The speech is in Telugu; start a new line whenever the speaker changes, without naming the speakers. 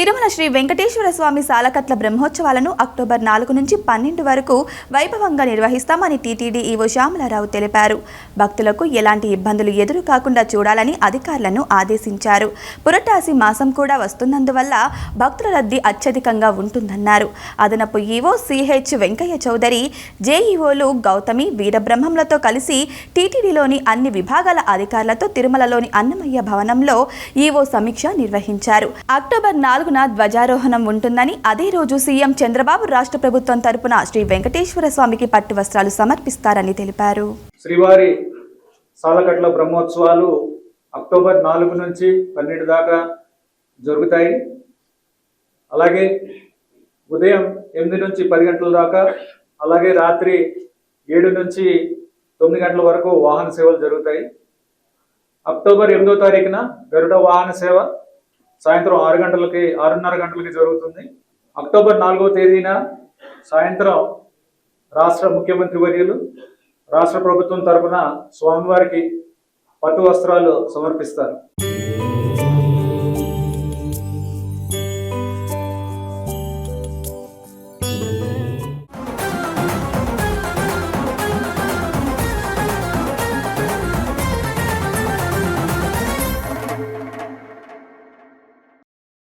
తిరుమల శ్రీ వెంకటేశ్వర స్వామి సాలకట్ల బ్రహ్మోత్సవాలను అక్టోబర్ నాలుగు నుంచి పన్నెండు వరకు వైభవంగా నిర్వహిస్తామని టీటీడీ ఈవో శ్యామలారావు తెలిపారు. భక్తులకు ఎలాంటి ఇబ్బందులు ఎదురు కాకుండా చూడాలని అధికారులను ఆదేశించారు. పురటాసి మాసం కూడా వస్తున్నందువల్ల భక్తుల రద్దీ అత్యధికంగా ఉంటుందన్నారు. అదనపు ఈవో సిహెచ్ వెంకయ్య చౌదరి జేఈఓలు గౌతమి వీరబ్రహ్మంలతో కలిసి టీటీడీలోని అన్ని విభాగాల అధికారులతో తిరుమలలోని అన్నమయ్య భవనంలో ఈవో సమీక్ష నిర్వహించారు. అక్టోబర్ నాలుగు నాలుగున ధ్వజారోహణం ఉంటుందని అదే రోజు సీఎం చంద్రబాబు రాష్ట్ర ప్రభుత్వం తరపున శ్రీ వెంకటేశ్వర స్వామికి పట్టు వస్త్రాలు సమర్పిస్తారని తెలిపారు.
శ్రీవారి సాలకట్ల బ్రహ్మోత్సవాలు అక్టోబర్ నాలుగు నుంచి పన్నెండు దాకా జరుగుతాయి. అలాగే ఉదయం ఎనిమిది నుంచి పది గంటల దాకా అలాగే రాత్రి ఏడు నుంచి తొమ్మిది గంటల వరకు వాహన సేవలు జరుగుతాయి. అక్టోబర్ ఎనిమిదో తారీఖున గరుడ వాహన సేవ సాయంత్రం ఆరు గంటలకి ఆరున్నర గంటలకి జరుగుతుంది. అక్టోబర్ నాలుగో తేదీన సాయంత్రం రాష్ట్ర ముఖ్యమంత్రి వర్యులు రాష్ట్ర ప్రభుత్వం తరఫున స్వామివారికి పట్టు వస్త్రాలు సమర్పిస్తారు.